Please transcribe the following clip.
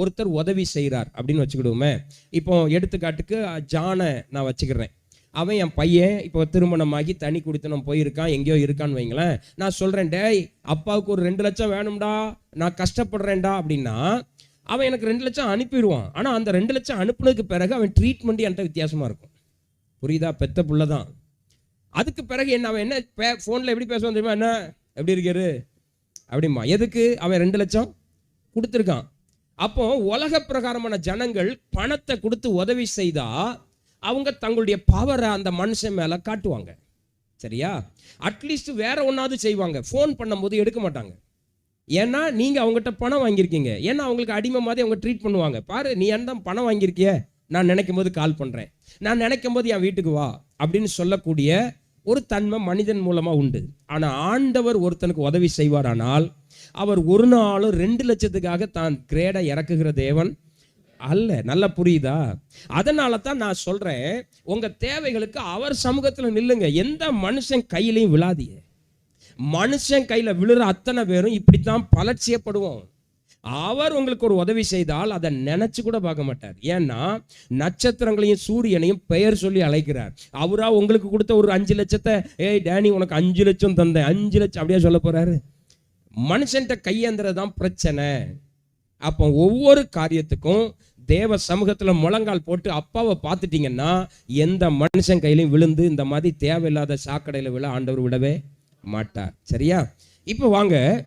ஒருத்தர் உதவி செய்கிறார் அப்படின்னு வச்சுக்கிடுவோமே. இப்போ எடுத்துக்காட்டுக்கு ஜானை நான் வச்சுக்கிறேன். அவன் என் பையன் இப்போ திருமணமாகி தனி குடித்தனம் போயிருக்கான் எங்கேயோ இருக்கான்னு வைங்களேன். நான் சொல்கிறேன் டேய் அப்பாவுக்கு ஒரு ரெண்டு லட்சம் வேணும்டா நான் கஷ்டப்படுறேன்டா அப்படின்னா அவன் எனக்கு ரெண்டு லட்சம் அனுப்பிடுவான். ஆனால் அந்த ரெண்டு லட்சம் அனுப்புனதுக்கு பிறகு அவன் ட்ரீட்மெண்ட் என்கிட்ட வித்தியாசமாக இருக்கும். புரியுதா? பெத்த புள்ள தான். அதுக்கு பிறகு என்ன அவன் என்ன பே ஃபோனில் எப்படி பேசுவான் தெரியுமா? என்ன? எப்படி இருக்காரு அப்படிமா எதுக்கு? அவன் ரெண்டு லட்சம் கொடுத்துருக்கான். அப்போ உலக பிரகாரமான ஜனங்கள் பணத்தை கொடுத்து உதவி செய்தா அவங்க தங்களுடைய பவரை அந்த மனுஷன் மேலே காட்டுவாங்க. சரியா? அட்லீஸ்ட் வேற ஒன்றாவது செய்வாங்க. ஃபோன் பண்ணும்போது எடுக்க மாட்டாங்க. ஏன்னா நீங்கள் அவங்ககிட்ட பணம் வாங்கியிருக்கீங்க. ஏன்னா அவங்களுக்கு அடிமை மாதிரி அவங்க ட்ரீட் பண்ணுவாங்க. பாரு நீ என்ன பணம் வாங்கியிருக்கிய? நான் நினைக்கும் போது கால் பண்ணுறேன் நான் நினைக்கும் போது என் வீட்டுக்கு வா அப்படின்னு சொல்லக்கூடிய ஒரு தன்மை மனிதன் மூலமாக உண்டு. ஆனால் ஆண்டவர் ஒருத்தனுக்கு உதவி செய்வாரானால் அவர் ஒரு நாளும் ரெண்டு லட்சத்துக்காக தான் கிரேடை இறக்குகிற தேவன் அல்ல. நல்லா புரியுதா? அதனால தான் நான் சொல்றேன் உங்க தேவைகளுக்கு அவர் சமூகத்துல நில்லுங்க. எந்த மனுஷன் கையிலையும் விழாதீங்க. மனுஷன் கையில விழுற அத்தனை பேரும் இப்படித்தான் பலட்சியப்படுவோம் அவர் உங்களுக்கு ஒரு உதவி செய்தால் அதை நினைச்சு கூட பார்க்க மாட்டார். ஏன்னா நட்சத்திரங்களையும் சூரியனையும் பெயர் சொல்லி அழைக்கிறார். அவரா உங்களுக்கு கொடுத்த ஒரு அஞ்சு லட்சத்தை ஏய் டேனி உனக்கு அஞ்சு லட்சம் தந்தேன். அஞ்சு லட்சம் அப்படியே சொல்ல போறாரு. மனுஷன்ட்ட கையேந்துறது தான் பிரச்சனை. அப்போ ஒவ்வொரு காரியத்துக்கும் தேவ சமூகத்தில் முழங்கால் போட்டு அப்பாவை பார்த்துட்டிங்கன்னா எந்த மனுஷன் கையிலையும் விழுந்து இந்த மாதிரி தேவையில்லாத சாக்கடையில் விழ ஆண்டவர் விடவே மாட்டார். சரியா? இப்போ வாங்க